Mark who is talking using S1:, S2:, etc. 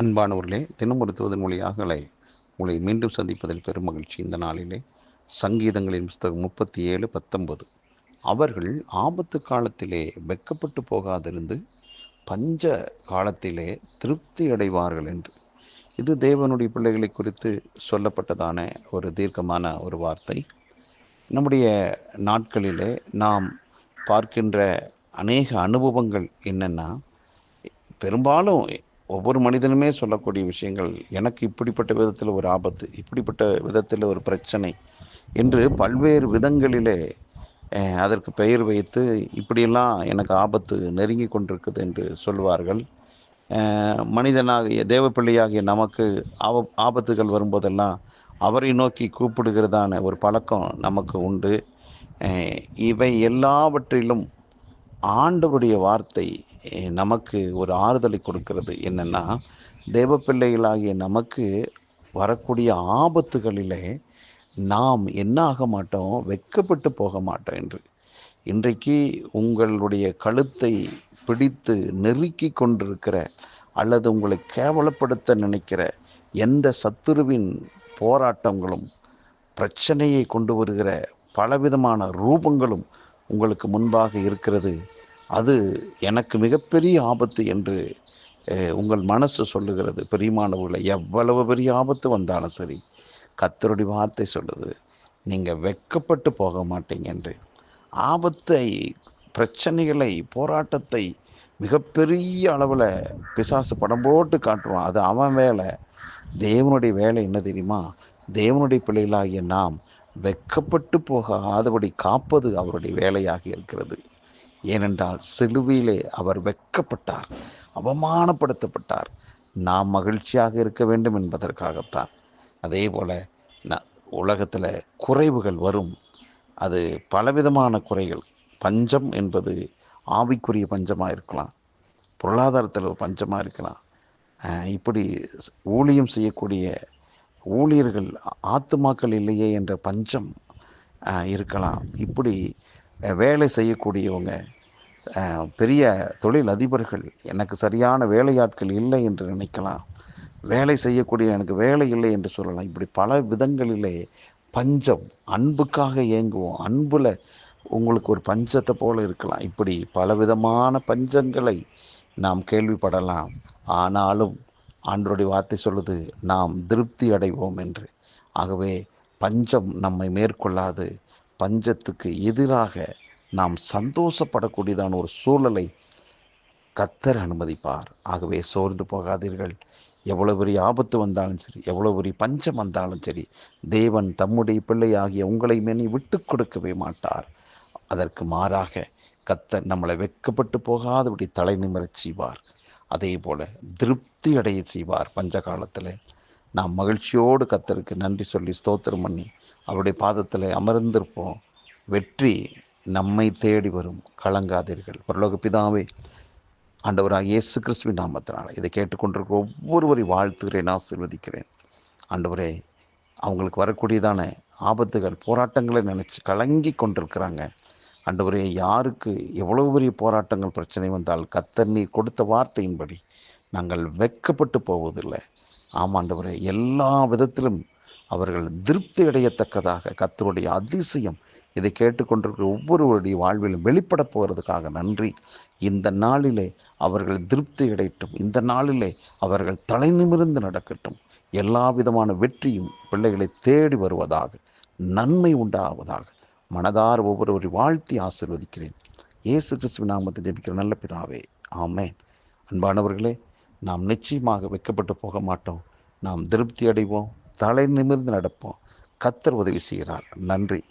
S1: அன்பானவர்களே தினமுறுத்துவதன் மொழியாகலை உங்களை மீண்டும் சந்திப்பதில் பெரும் மகிழ்ச்சி. இந்த நாளிலே சங்கீதங்களின் புஸ்தகம் முப்பத்தி ஏழு பத்தொன்பது. அவர்கள் ஆபத்து காலத்திலே வெக்கப்பட்டு போகாதிருந்து பஞ்ச காலத்திலே திருப்தி அடைவார்கள் என்று. இது தேவனுடைய பிள்ளைகளை குறித்து சொல்லப்பட்டதான ஒரு தீர்க்கமான ஒரு வார்த்தை. நம்முடைய நாட்களிலே நாம் பார்க்கின்ற அநேக அனுபவங்கள் என்னென்னா பெரும்பாலும் ஒவ்வொரு மனிதனுமே சொல்லக்கூடிய விஷயங்கள் எனக்கு இப்படிப்பட்ட விதத்தில் ஒரு ஆபத்து இப்படிப்பட்ட விதத்தில் ஒரு பிரச்சனை என்று பல்வேறு விதங்களிலே அதற்கு பெயர் வைத்து இப்படியெல்லாம் எனக்கு ஆபத்து நெருங்கி கொண்டிருக்குது என்று சொல்வார்கள். மனிதனாகிய தேவப்பிள்ளையாகிய நமக்கு ஆப ஆபத்துகள் வரும்போதெல்லாம் அவரை நோக்கி கூப்பிடுகிறதான ஒரு பழக்கம் நமக்கு உண்டு. இவை எல்லாவற்றிலும் ஆண்டவருடைய வார்த்தை நமக்கு ஒரு ஆறுதலை கொடுக்கிறது என்னென்னா தேவப்பிள்ளைகளாகிய நமக்கு வரக்கூடிய ஆபத்துகளிலே நாம் என்ன ஆக மாட்டோம்? வெட்கப்பட்டு போக மாட்டோம் என்று. இன்றைக்கு உங்களுடைய கழுத்தை பிடித்து நெருக்கி கொண்டிருக்கிற அல்லது உங்களை கேவலப்படுத்த நினைக்கிற எந்த சத்துருவின் போராட்டங்களும் பிரச்சனையை கொண்டு வருகிற பலவிதமான ரூபங்களும் உங்களுக்கு முன்பாக இருக்கிறது. அது எனக்கு மிகப்பெரிய ஆபத்து என்று உங்கள் மனசு சொல்லுகிறது. பெரியமானவர்களை எவ்வளவு பெரிய ஆபத்து வந்தாலும் சரி கத்தருடைய வார்த்தை சொல்லுது. நீங்கள் வெக்கப்பட்டு போக மாட்டீங்க என்று. ஆபத்தை பிரச்சனைகளை போராட்டத்தை மிகப்பெரிய அளவில் பிசாசு படம் போட்டு காட்டுவான். அது அவன் வேலை. தேவனுடைய வேலை என்ன தெரியுமா? தேவனுடைய பிள்ளைகளாகிய நாம் வெக்கப்பட்டு போகாதபடி காப்பது அவருடைய வேலையாக இருக்கிறது. ஏனென்றால் சிலுவையிலே அவர் வெக்கப்பட்டார் அவமானப்படுத்தப்பட்டார். நாம் மகிழ்ச்சியாக இருக்க வேண்டும் என்பதற்காகத்தான். அதே போல் ந உலகத்தில் குறைவுகள் வரும். அது பலவிதமான குறைகள். பஞ்சம் என்பது ஆவிக்குரிய பஞ்சமாக இருக்கலாம். பொருளாதாரத்தில் பஞ்சமாக இருக்கலாம். இப்படி ஊழியம் செய்யக்கூடிய ஊழியர்கள் ஆத்துமாக்கள் இல்லையே என்ற பஞ்சம் இருக்கலாம். இப்படி வேலை செய்யக்கூடியவங்க பெரிய தொழில் அதிபர்கள் எனக்கு சரியான வேலையாட்கள் இல்லை என்று நினைக்கலாம். வேலை செய்யக்கூடிய எனக்கு வேலை இல்லை என்று சொல்லலாம். இப்படி பல விதங்களிலே பஞ்சம் அன்புக்காக ஏங்குவோம் அன்பில் உங்களுக்கு ஒரு பஞ்சத்தை போல இருக்கலாம். இப்படி பலவிதமான பஞ்சங்களை நாம் கேள்விப்படலாம். ஆனாலும் ஆண்டோடைய வார்த்தை சொல்லுது நாம் திருப்தி அடைவோம் என்று. ஆகவே பஞ்சம் நம்மை மேற்கொள்ளாது. பஞ்சத்துக்கு எதிராக நாம் சந்தோஷப்படக்கூடியதான ஒரு சூழலை கத்தர் அனுமதிப்பார். ஆகவே சோர்ந்து போகாதீர்கள். எவ்வளவு பெரிய ஆபத்து வந்தாலும் சரி எவ்வளவு பெரிய பஞ்சம் வந்தாலும் சரி தேவன் தம்முடைய பிள்ளையாகிய உங்களை மேனி விட்டு கொடுக்கவே மாட்டார். அதற்கு மாறாக கத்தர் நம்மளை வெட்கப்பட்டு போகாதபடி தலை நிமிரச் செய்வார். அதே போல் திருப்தி அடைய செய்வார் பஞ்ச காலத்தில் நாம் மகிழ்ச்சியோடு கத்தருக்கு நன்றி சொல்லி ஸ்தோத்திரம் பண்ணி அவருடைய பாதத்தில் அமர்ந்திருப்போம். வெற்றி நம்மை தேடி வரும். கலங்காதீர்கள். பரலோக பிதாவே ஆண்டவராக இயேசு கிறிஸ்துவின் நாமத்தினால் இதை கேட்டுக்கொண்டிருக்கிற ஒவ்வொருவரை வாழ்த்துகிறேன் ஆசிர்வதிக்கிறேன். ஆண்டவரே அவங்களுக்கு வரக்கூடியதான ஆபத்துகள் போராட்டங்களை நினச்சி கலங்கி கொண்டிருக்கிறாங்க. ஆண்டவரே யாருக்கு எவ்வளவு பெரிய போராட்டங்கள் பிரச்சனை வந்தால் கத்தர் நீர் கொடுத்த வார்த்தையின்படி நாங்கள் வெட்கப்பட்டு போவதில்லை. ஆமாண்டவரே எல்லா விதத்திலும் அவர்கள் திருப்தி அடையத்தக்கதாக கத்தருடைய அதிசயம் இதை கேட்டுக்கொண்டிருக்கிற ஒவ்வொருவருடைய வாழ்விலும் வெளிப்பட போகிறதுக்காக நன்றி. இந்த நாளிலே அவர்கள் திருப்தி அடையட்டும். இந்த நாளிலே அவர்கள் தலை நிமிர்ந்து நடக்கட்டும். எல்லா விதமான வெற்றியும் பிள்ளைகளை தேடி வருவதாக நன்மை உண்டாவதாக மனதார் ஒவ்வொருவரை வாழ்த்தி ஆசிர்வதிக்கிறேன். இயேசு கிறிஸ்துவ நாமத்தை ஜெபிக்கிற நல்ல பிதாவே ஆமேன். அன்பானவர்களே நாம் நிச்சயமாக வைக்கப்பட்டு போக மாட்டோம். நாம் திருப்தி அடைவோம் தலை நிமிர்ந்து நடப்போம். கத்தர் உதவி செய்கிறார். நன்றி.